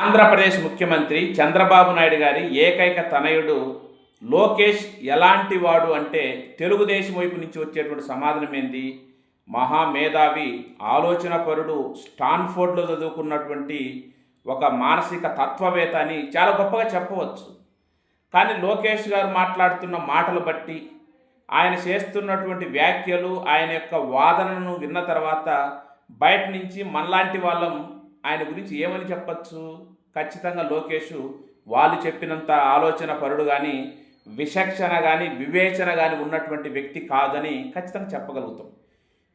ఆంధ్రప్రదేశ్ ముఖ్యమంత్రి చంద్రబాబు నాయుడు గారి ఏకైక తనయుడు లోకేష్ ఎలాంటి వాడు అంటే తెలుగుదేశం వైపు నుంచి వచ్చేటువంటి సమాధానం ఏంది? మహామేధావి ఆలోచనపరుడు స్టాన్ఫోర్డ్లో చదువుకున్నటువంటి ఒక మానసిక తత్వవేత్త అని చాలా గొప్పగా చెప్పవచ్చు. కానీ లోకేష్ గారు మాట్లాడుతున్న మాటలు బట్టి ఆయన చేస్తున్నటువంటి వ్యాఖ్యలు ఆయన యొక్క వాదనను విన్న తర్వాత బయట నుంచి మనలాంటి వాళ్ళం ఆయన గురించి ఏమని చెప్పచ్చు? ఖచ్చితంగా లోకేష్ వాళ్ళు చెప్పినంత ఆలోచన పరుడు కానీ విచక్షణ కానీ వివేచన కానీ ఉన్నటువంటి వ్యక్తి కాదని ఖచ్చితంగా చెప్పగలుగుతాం.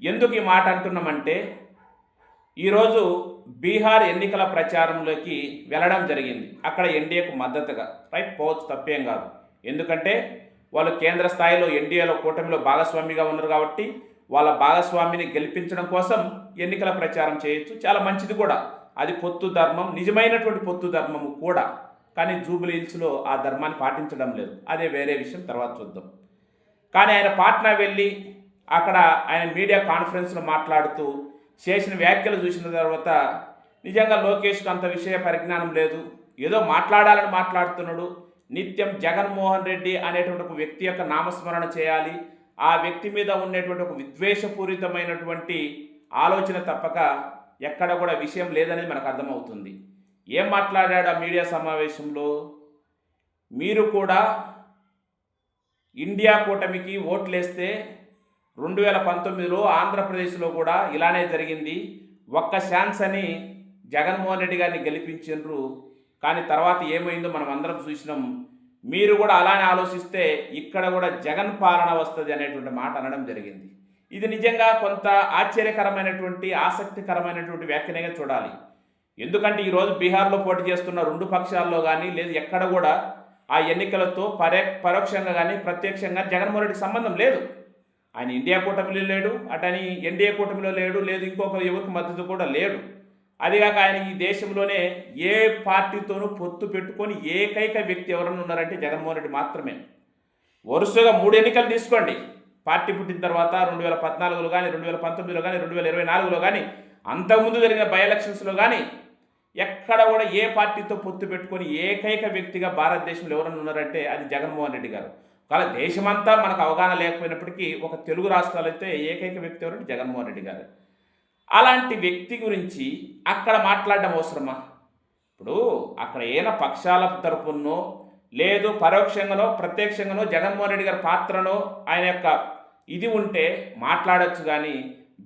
ఎందుకు ఈ మాట అంటున్నామంటే ఈరోజు బీహార్ ఎన్నికల ప్రచారంలోకి వెళ్ళడం జరిగింది. అక్కడ ఎన్డీఏకు మద్దతుగా. రైట్ పోవచ్చు తప్పేం కాదు. ఎందుకంటే వాళ్ళు కేంద్ర స్థాయిలో ఎన్డీఏలో కూటమిలో భాగస్వామిగా ఉన్నారు కాబట్టి వాళ్ళ భాగస్వామిని గెలిపించడం కోసం ఎన్నికల ప్రచారం చేయొచ్చు. చాలా మంచిది కూడా. అది పొత్తు ధర్మం నిజమైనటువంటి పొత్తు ధర్మము కూడా. కానీ జూబిలీ హిల్స్లో ఆ ధర్మాన్ని పాటించడం లేదు. అదే వేరే విషయం తర్వాత చూద్దాం. కానీ ఆయన పాట్నా వెళ్ళి అక్కడ ఆయన మీడియా కాన్ఫరెన్స్లో మాట్లాడుతూ చేసిన వ్యాఖ్యలు చూసిన తర్వాత నిజంగా లోకేష్కి అంత విషయ పరిజ్ఞానం లేదు. ఏదో మాట్లాడాలని మాట్లాడుతున్నాడు. నిత్యం జగన్మోహన్ రెడ్డి అనేటువంటి ఒక వ్యక్తి యొక్క నామస్మరణ చేయాలి. ఆ వ్యక్తి మీద ఉండేటువంటి ఒక విద్వేషపూరితమైనటువంటి ఆలోచన తప్పక ఎక్కడ కూడా విషయం లేదనేది మనకు అర్థమవుతుంది. ఏం మాట్లాడాడు ఆ మీడియా సమావేశంలో? మీరు కూడా ఇండియా కూటమికి ఓట్లేస్తే రెండు వేల పంతొమ్మిదిలో ఆంధ్రప్రదేశ్లో కూడా ఇలానే జరిగింది. ఒక్క ఛాన్స్ అని జగన్మోహన్ రెడ్డి గారిని గెలిపించారు కానీ తర్వాత ఏమైందో మనం అందరం చూసినాం. మీరు కూడా అలానే ఆలోచిస్తే ఇక్కడ కూడా జగన్ పాలన వస్తుంది అనేటువంటి మాట అనడం జరిగింది. ఇది నిజంగా కొంత ఆశ్చర్యకరమైనటువంటి ఆసక్తికరమైనటువంటి వ్యాఖ్యనగా చూడాలి. ఎందుకంటే ఈరోజు బీహార్లో పోటీ చేస్తున్న రెండు పక్షాల్లో కానీ లేదు ఎక్కడ కూడా ఆ ఎన్నికలతో పరే పరోక్షంగా కానీ ప్రత్యక్షంగా జగన్మోహన్ రెడ్డికి సంబంధం లేదు. ఆయన ఇండియా కూటమిలో లేడు అటని ఎన్డీఏ కూటమిలో లేడు లేదు ఇంకొక ఎవరికి మద్దతు కూడా లేడు. అదిగాక ఆయన ఈ దేశంలోనే ఏ పార్టీతోనూ పొత్తు పెట్టుకొని ఏకైక వ్యక్తి ఎవరన్నా ఉన్నారంటే జగన్మోహన్ రెడ్డి మాత్రమే. వరుసగా మూడు ఎన్నికలు తీసుకోండి. పార్టీ పుట్టిన తర్వాత రెండు వేల పద్నాలుగులో కానీ రెండు వేల పంతొమ్మిదిలో కానీ రెండు వేల ఇరవై నాలుగులో కానీ అంతకుముందు జరిగిన బై ఎలక్షన్స్లో కానీ ఎక్కడ కూడా ఏ పార్టీతో పొత్తు పెట్టుకొని ఏకైక వ్యక్తిగా భారతదేశంలో ఎవరైనా ఉన్నారంటే అది జగన్మోహన్ రెడ్డి గారు. ఒకవేళ దేశమంతా మనకు అవగాహన లేకపోయినప్పటికీ ఒక తెలుగు రాష్ట్రాలు అయితే ఏకైక వ్యక్తి ఎవరంటే జగన్మోహన్ రెడ్డి గారు. అలాంటి వ్యక్తి గురించి అక్కడ మాట్లాడడం అవసరమా? ఇప్పుడు అక్కడ ఏమైనా పక్షాల తరపునో లేదు పరోక్షంగానో ప్రత్యక్షంగానో జగన్మోహన్ రెడ్డి గారి పాత్రను ఆయన యొక్క ఇది ఉంటే మాట్లాడచ్చు కానీ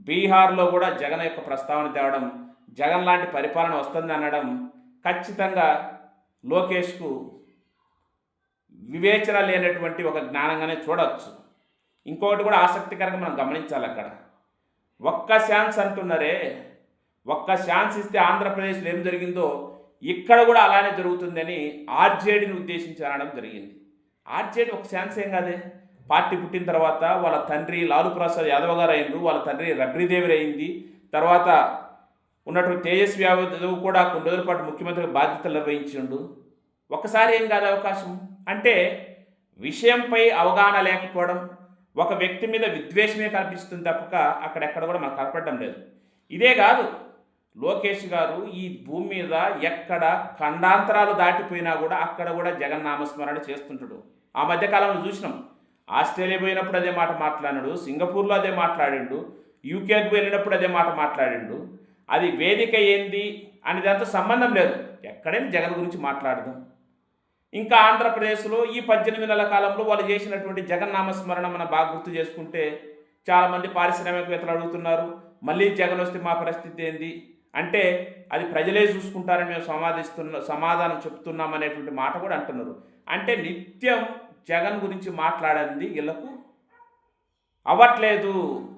బీహార్లో కూడా జగన్ యొక్క ప్రస్తావన తేవడం జగన్ లాంటి పరిపాలన వస్తుంది అనడం ఖచ్చితంగా లోకేష్కు వివేచన లేనటువంటి ఒక జ్ఞానంగానే చూడవచ్చు ఇంకొకటి కూడా ఆసక్తికరంగా మనం గమనించాలి అక్కడ. ఒక్క ఛాన్స్ అంటున్నారే ఒక్క ఛాన్స్ ఇస్తే ఆంధ్రప్రదేశ్లో ఏం జరిగిందో ఇక్కడ కూడా అలానే జరుగుతుందని ఆర్జేడీని ఉద్దేశించి అనడం జరిగింది. ఆర్జేడీ ఒక ఛాన్స్ ఏం కాదే? పార్టీ పుట్టిన తర్వాత వాళ్ళ తండ్రి లాలు ప్రసాద్ యాదవ్ గారు అయింది వాళ్ళ తండ్రి రబ్రీదేవి అయింది. తర్వాత ఉన్నటువంటి తేజస్వి యాదవ్ కూడా కొన్ని రోజుల పాటు ముఖ్యమంత్రి బాధ్యతలు నిర్వహించిండు. ఒకసారి ఏం కాదు అవకాశం? అంటే విషయంపై అవగాహన లేకపోవడం ఒక వ్యక్తి మీద విద్వేషమే కనిపిస్తుంది తప్పక అక్కడెక్కడ కూడా మనకు కనపడడం లేదు. ఇదే కాదు లోకేష్ గారు ఈ భూమి మీద ఎక్కడ ఖండాంతరాలు దాటిపోయినా కూడా అక్కడ కూడా జగన్ నామస్మరణ చేస్తుంటాడు. ఆ మధ్యకాలంలో చూసినాం ఆస్ట్రేలియా పోయినప్పుడు అదే మాట మాట్లాడాడు సింగపూర్లో అదే మాట్లాడిండు యూకేకి వెళ్ళినప్పుడు అదే మాట మాట్లాడిండు. అది వేదిక ఏంది అని దాంతో సంబంధం లేదు. ఎక్కడైనా జగన్ గురించి మాట్లాడదాం. ఇంకా ఆంధ్రప్రదేశ్లో ఈ పద్దెనిమిది నెలల కాలంలో వాళ్ళు చేసినటువంటి జగన్ నామస్మరణ మనం బాగా గుర్తు చేసుకుంటే చాలామంది పారిశ్రామికవేత్తలు అడుగుతున్నారు మళ్ళీ జగన్ వస్తే మా పరిస్థితి ఏంది? అంటే అది ప్రజలే చూసుకుంటారని మేము సమాధిస్తున్న సమాధానం చెప్తున్నాం అనేటువంటి మాట కూడా అంటున్నారు. అంటే నిత్యం జగన్ గురించి మాట్లాడింది వీళ్ళకు. అవ్వట్లేదు.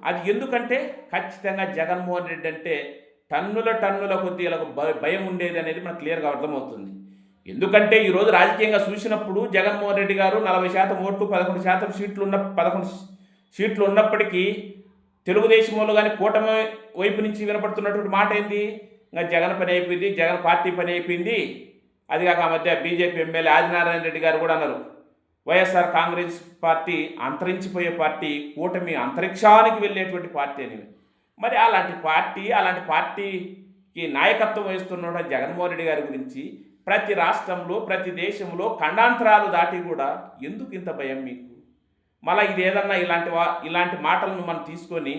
అది ఎందుకంటే ఖచ్చితంగా జగన్మోహన్ రెడ్డి అంటే టన్నుల టన్నుల కొద్ది వీళ్ళకు భయం ఉండేది అనేది మనకు క్లియర్గా అర్థమవుతుంది. ఎందుకంటే ఈరోజు రాజకీయంగా చూసినప్పుడు జగన్మోహన్ రెడ్డి గారు నలభై శాతం ఓట్లు పదకొండు శాతం సీట్లు ఉన్న పదకొండు సీట్లు ఉన్నప్పటికీ తెలుగుదేశం వాళ్ళు కానీ కూటమి వైపు నుంచి వినపడుతున్నటువంటి మాట ఏంది? ఇంకా జగన్ పని అయిపోయింది జగన్ పార్టీ పని అయిపోయింది. అది కాక ఆ మధ్య బీజేపీ ఎమ్మెల్యే ఆదినారాయణ రెడ్డి గారు కూడా అన్నారు. వైఎస్ఆర్ కాంగ్రెస్ పార్టీ అంతరించిపోయే పార్టీ కూటమి అంతరిక్షానికి వెళ్ళేటువంటి పార్టీ అని. మరి అలాంటి పార్టీ అలాంటి పార్టీకి నాయకత్వం వహిస్తున్న జగన్మోహన్ రెడ్డి గారి గురించి ప్రతి రాష్ట్రంలో ప్రతి దేశంలో ఖండాంతరాలు దాటి కూడా ఎందుకు ఇంత భయం మీకు? మళ్ళీ ఇది ఏదన్నా ఇలాంటి వా ఇలాంటి మాటలను మనం తీసుకొని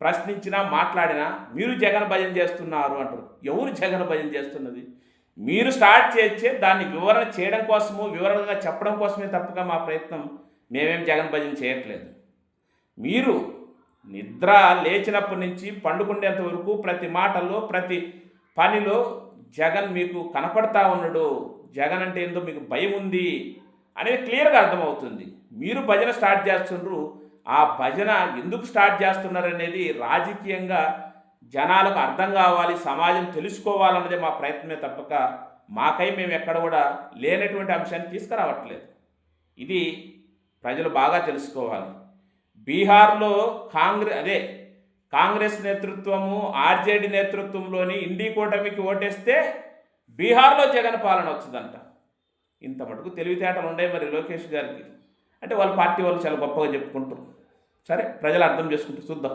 ప్రశ్నించినా మాట్లాడినా మీరు జగన్ భయం చేస్తున్నారు అంటారు. ఎవరు జగన్ భయం చేస్తున్నది? మీరు స్టార్ట్ చేస్తే దాన్ని వివరణ చేయడం కోసము వివరణగా చెప్పడం కోసమే తప్పగా మా ప్రయత్నం. మేమేం జగన్ భజన చేయట్లేదు. మీరు నిద్ర లేచినప్పటి నుంచి పండుకునేంత వరకు ప్రతి మాటల్లో ప్రతి పనిలో జగన్ మీకు కనపడతా ఉన్నాడు. జగన్ అంటే ఏందో మీకు భయం ఉంది అనేది క్లియర్గా అర్థమవుతుంది. మీరు భజన స్టార్ట్ చేస్తున్నారు ఆ భజన ఎందుకు స్టార్ట్ చేస్తున్నారు అనేది రాజకీయంగా జనాలకు అర్థం కావాలి సమాజం తెలుసుకోవాలన్నదే మా ప్రయత్నమే తప్పక. మాకై మేము ఎక్కడ కూడా లేనటువంటి అంశాన్ని తీసుకురావట్లేదు. ఇది ప్రజలు బాగా తెలుసుకోవాలి. బీహార్లో కాంగ్రెస్ అదే కాంగ్రెస్ నేతృత్వము ఆర్జేడీ నేతృత్వంలోని ఇండి కూటమికి ఓటేస్తే బీహార్లో జగన్ పాలన వచ్చిందంట. ఇంత మటుకు తెలివితేటలు ఉన్నాయి మరి లోకేష్ గారికి. అంటే వాళ్ళ పార్టీ వాళ్ళు చాలా గొప్పగా చెప్పుకుంటారు సరే ప్రజలు అర్థం చేసుకుంటూ చూద్దాం.